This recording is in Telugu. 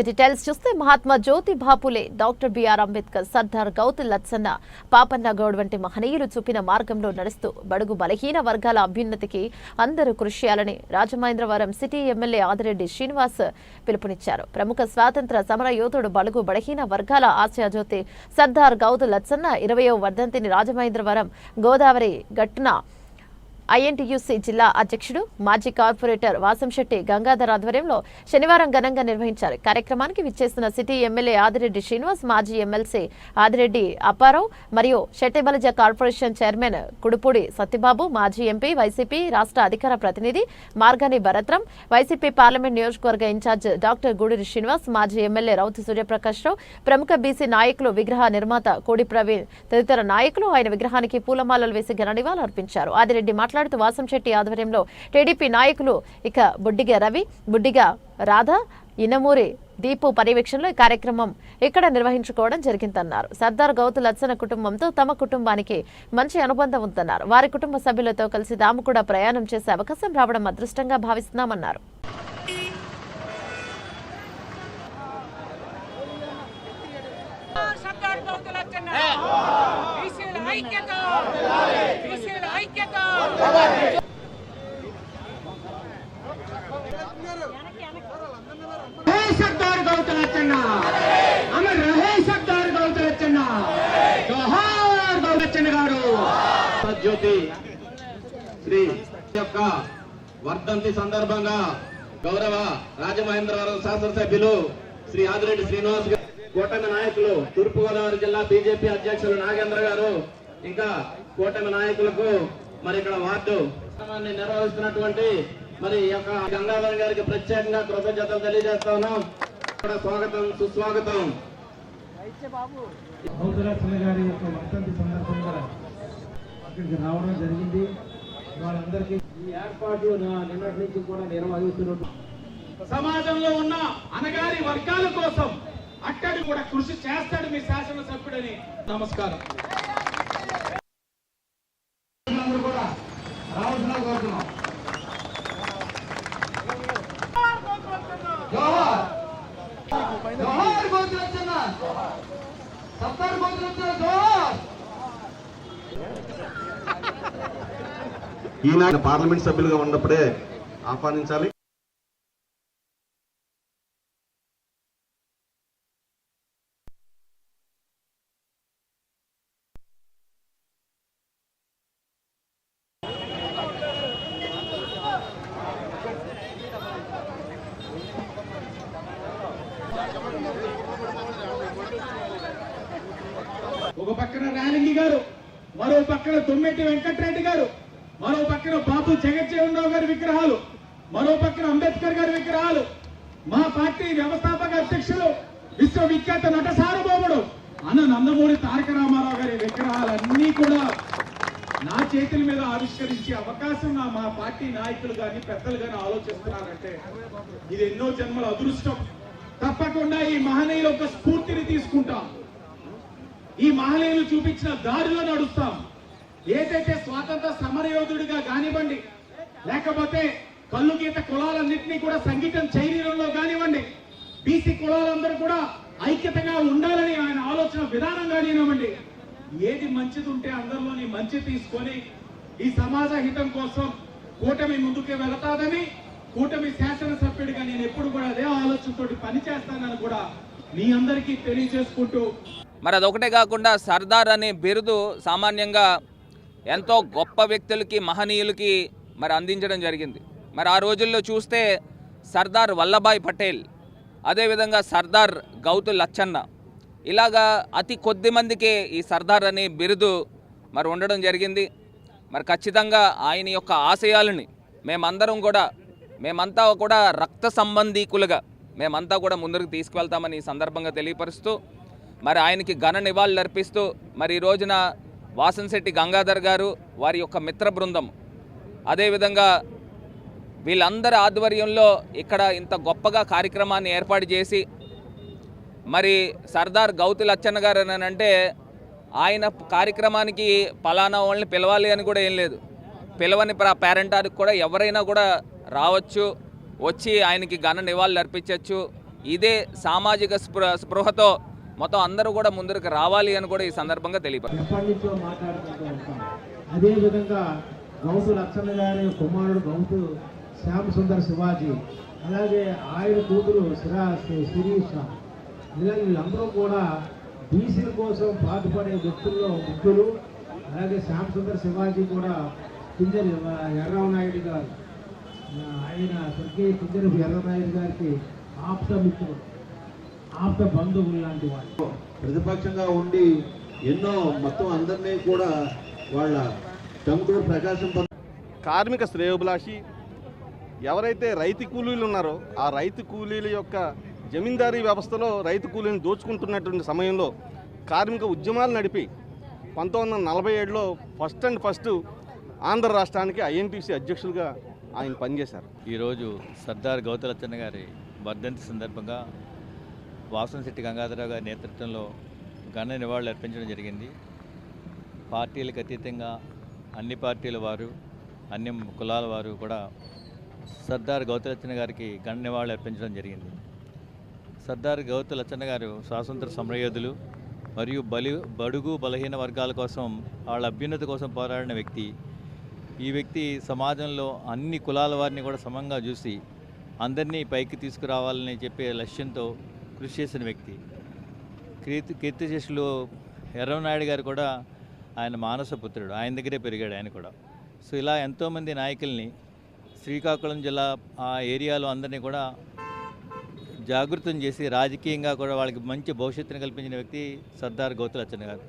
డీటెయిల్స్ చూస్తే Mahatma Jyoti Bapule doctor B R Ambedkar Sardar Gouthu Latchanna Papanna Goud వంటి మహనీయులు చూపిన మార్గంలో నడుస్తూ బడుగు బలహీన వర్గాల అభ్యున్నతికి అందరూ కృషి చేయాలని రాజమహేంద్రవరం సిటీ ఎమ్మెల్యే ఆదిరెడ్డి శ్రీనివాస్ పిలుపునిచ్చారు. ప్రముఖ స్వాతంత్ర సమర యోధుడు బడుగు బలహీన వర్గాల ఆశయ జ్యోతి సర్దార్ గౌతు లత్సన్న ఇరవయో వర్ధంతిని రాజమహేంద్రవరం గోదావరి గట్టున ఐఎన్టీయూసీ జిల్లా అధ్యక్షుడు మాజీ కార్పొరేటర్ వాసంశెట్టి గంగాధర్ ఆధ్వర్యంలో శనివారం ఘనంగా నిర్వహించారు. కార్యక్రమానికి విచ్చేసిన సిటీ ఎమ్మెల్యే ఆదిరెడ్డి శ్రీనివాస్ మాజీ ఎమ్మెల్సీ ఆదిరెడ్డి అప్పారావు మరియు శెట్టిబలజ కార్పొరేషన్ చైర్మన్ కుడుపూడి సత్యబాబు మాజీ ఎంపీ వైసీపీ రాష్ట్ర అధికార ప్రతినిధి మార్గాని భరత్రం వైసీపీ పార్లమెంట్ నియోజకవర్గ ఇన్ఛార్జ్ డాక్టర్ గూడూరి శ్రీనివాస్ మాజీ ఎమ్మెల్యే రౌతి సూర్యప్రకాష్ రావు ప్రముఖ బీసీ నాయకులు విగ్రహ నిర్మాత కోడి ప్రవీణ్ తదితర నాయకులు ఆయన విగ్రహానికి పూలమాలలు వేసి ఘన నివాళులు అర్పించారు ఆదిరెడ్డి మాట్లాడుతూ వాసంశెట్టి ఆధ్వర్యంలో టీడీపీ నాయకులు ఇక బుడ్డిగ రవి బుడ్డిగ రాధ ఇనమూరి దీపు పర్యవేక్షణలో ఈ కార్యక్రమం ఇక్కడ నిర్వహించుకోవడం జరిగిందన్నారు. సర్దార్ గౌతు లచ్చన కుటుంబంతో తమ కుటుంబానికి మంచి అనుబంధం ఉందన్నారు. వారి కుటుంబ సభ్యులతో కలిసి తాము కూడా ప్రయాణం చేసే అవకాశం రావడం అదృష్టంగా భావిస్తున్నామన్నారు. సర్దార్ గౌతు లచ్చన్న జ్యోతి శ్రీ యొక్క వర్ధంతి సందర్భంగా గౌరవ రాజమహేంద్రవరం శాసనసభ్యులు శ్రీ ఆదిరెడ్డి శ్రీనివాస్ కూటమి నాయకులు తూర్పుగోదావరి జిల్లా బీజేపీ అధ్యక్షులు నాగేంద్ర గారు ఇంకా కూటమి నాయకులకు మరి ఇక్కడ వార్డు నిర్వహిస్తున్నటువంటి మరి యొక్క గంగాధర్ గారికి ప్రత్యేకంగా కృతజ్ఞతలు తెలియజేస్తా ఉన్నాం. ఇక్కడ స్వాగతం సుస్వాగతం. గారి యొక్క వర్ధంతి సందర్భంగా అక్కడికి రావడం జరిగింది. వాళ్ళందరికీ ఈ ఏర్పాట్లు నా- నిన్నటి నుంచి కూడా నిర్వహిస్తున్నట్టు. సమాజంలో ఉన్న అనగారి వర్గాల కోసం అట్టడి కూడా కృషి చేస్తాడు మీ శాసనసభ్యుడని. నమస్కారం అందరూ కూడా రావాల్సిన కోరుతున్నాం జోహార్ జోహార్ గౌతలచన్న సర్దార్ గౌతలచన్న జోహార్ ఈనాడు పార్లమెంట్ సభ్యులుగా ఉన్నప్పుడే ఆహ్వానించాలి. ఒక పక్కన రాలింగి గారు మరో పక్కన తొమ్మిటి వెంకటరెడ్డి గారు మరో పక్కన బాబు జగజ్జీవన్ గారి విగ్రహాలు మరో పక్కన అంబేద్కర్ గారి విగ్రహాలు మా పార్టీ వ్యవస్థాపక అధ్యక్షులు విశ్వవిఖ్యాత నట సార్వభౌముడు అన్న నందమూరి తారక రామారావు గారి విగ్రహాలన్నీ కూడా నా చేతుల మీద ఆవిష్కరించే అవకాశం నా మా పార్టీ నాయకులు కానీ పెద్దలు కానీ ఆలోచిస్తున్నారంటే ఇది ఎన్నో జన్మల అదృష్టం. తప్పకుండా ఈ మహనీయుల యొక్క స్ఫూర్తిని తీసుకుంటాం. ఈ మహనీయులు చూపించిన దారిలో నడుస్తాం. ఏదైతే స్వాతంత్ర సమరయోధుడిగా కానివ్వండి లేకపోతే కళ్ళు గీత కులాలన్నింటినీ కూడా సంగీతం శైలీలో కానివ్వండి బీసీ కులాలందరూ కూడా ఐక్యతగా ఉండాలని ఆయన ఆలోచన విధానం కానివ్వండి ఏది మంచిది ఉంటే అందరిలోని మంచి తీసుకొని ఈ సమాజ హితం కోసం కూటమి ముందుకే వెళతాదని కూటమి శాసనసభ్యుడిగా నేను ఎప్పుడు కూడా అదే ఆలోచనతోటి పనిచేస్తానని కూడా మీ అందరికీ తెలియజేసుకుంటూ మరి అదొకటే కాకుండా సర్దార్ అనే బిరుదు సామాన్యంగా ఎంతో గొప్ప వ్యక్తులకి మహనీయులకి మరి అందించడం జరిగింది. మరి ఆ రోజుల్లో చూస్తే సర్దార్ వల్లభాయ్ పటేల్ అదేవిధంగా సర్దార్ గౌతు లచ్చన్న ఇలాగా అతి కొద్ది మందికే ఈ సర్దార్ అనే బిరుదు మరి ఉండడం జరిగింది. మరి ఖచ్చితంగా ఆయన యొక్క ఆశయాలని మేమందరం కూడా మేమంతా కూడా రక్త సంబంధీకులుగా మేమంతా కూడా ముందుకు తీసుకువెళ్తామని ఈ సందర్భంగా తెలియపరుస్తూ మరి ఆయనకి ఘన నివాళులు అర్పిస్తూ మరి ఈ రోజున వాసంశెట్టి గంగాధర్ గారు వారి యొక్క మిత్ర బృందం. అదేవిధంగా వీళ్ళందరి ఆధ్వర్యంలో ఇక్కడ ఇంత గొప్పగా కార్యక్రమాన్ని ఏర్పాటు చేసి మరి సర్దార్ గౌతి లచ్చన్న గారు అంటే ఆయన కార్యక్రమానికి పలానా వాళ్ళని పిలవాలి అని కూడా ఏం లేదు. పిలవని పేరెంటానికి కూడా ఎవరైనా కూడా రావచ్చు వచ్చి ఆయనకి ఘన నివాళులు అర్పించవచ్చు ఇదే సామాజిక స్పృహతో మొత్తం అందరూ కూడా ముందరకు రావాలి అని కూడా ఈ సందర్భంగా తెలియపరు అదేవిధంగా గౌతు లక్షణ గారి కుమారుడు గౌతు శ్యామ్ సుందర్ శివాజీ అలాగే ఆయన కూతురు శిరా శిరీష ఇలా వీళ్ళందరూ కూడా బీసీల కోసం బాధపడే వ్యక్తుల్లో ముఖ్యులు. అలాగే శ్యామ్ సుందర్ శివాజీ కూడా కింజరి ఎర్రవనాయుడు గారు. ఆయన స్వర్గీయ కింజరి ఎర్రనాయుడు గారికి ఆప్త మిత్రుడు. ఆప్త బంధువులు లాంటి వాళ్ళు. ప్రతిపక్షంగా ఉండి ఎన్నో మొత్తం అందరినీ కూడా వాళ్ళ టంగుటూరు ప్రకాశం కార్మిక శ్రేయోభిలాషి ఎవరైతే రైతు కూలీలు ఉన్నారో ఆ రైతు కూలీల యొక్క జమీందారీ వ్యవస్థలో రైతు కూలీని దోచుకుంటున్నటువంటి సమయంలో కార్మిక ఉద్యమాలు నడిపి పంతొమ్మిది వందల నలభై ఏడులో ఫస్ట్ అండ్ ఫస్ట్ ఆంధ్ర రాష్ట్రానికి ఐఎన్టీసీ అధ్యక్షులుగా ఆయన పనిచేశారు. ఈరోజు సర్దార్ గౌతలచ్చన్న గారి వర్ధంతి సందర్భంగా వాసనశెట్టి గంగాధరరావు గారి నేతృత్వంలో ఘన నివాళులు అర్పించడం జరిగింది. పార్టీలకు అతీతంగా అన్ని పార్టీల వారు అన్ని కులాల వారు కూడా సర్దార్ గౌతలచ్చన్న గారికి ఘన నివాళులు అర్పించడం జరిగింది. సర్దార్ గౌతలచ్చన్న గారు స్వాతంత్ర సమరయోధులు మరియు బలి బడుగు బలహీన వర్గాల కోసం వాళ్ళ అభ్యున్నతి కోసం పోరాడిన వ్యక్తి. ఈ వ్యక్తి సమాజంలో అన్ని కులాల వారిని కూడా సమంగా చూసి అందరినీ పైకి తీసుకురావాలని చెప్పే లక్ష్యంతో కృషి చేసిన వ్యక్తి. కీర్తి కీర్తిశేషులు ఎర్రవనాయుడు గారు కూడా ఆయన మానస పుత్రుడు. ఆయన దగ్గరే పెరిగాడు ఆయన కూడా. సో ఇలా ఎంతోమంది నాయకుల్ని శ్రీకాకుళం జిల్లా ఆ ఏరియాలో అందరినీ కూడా జాగృతం చేసి రాజకీయంగా కూడా వాళ్ళకి మంచి భవిష్యత్తును కల్పించిన వ్యక్తి సర్దార్ గౌతులచ్చన్న గారు.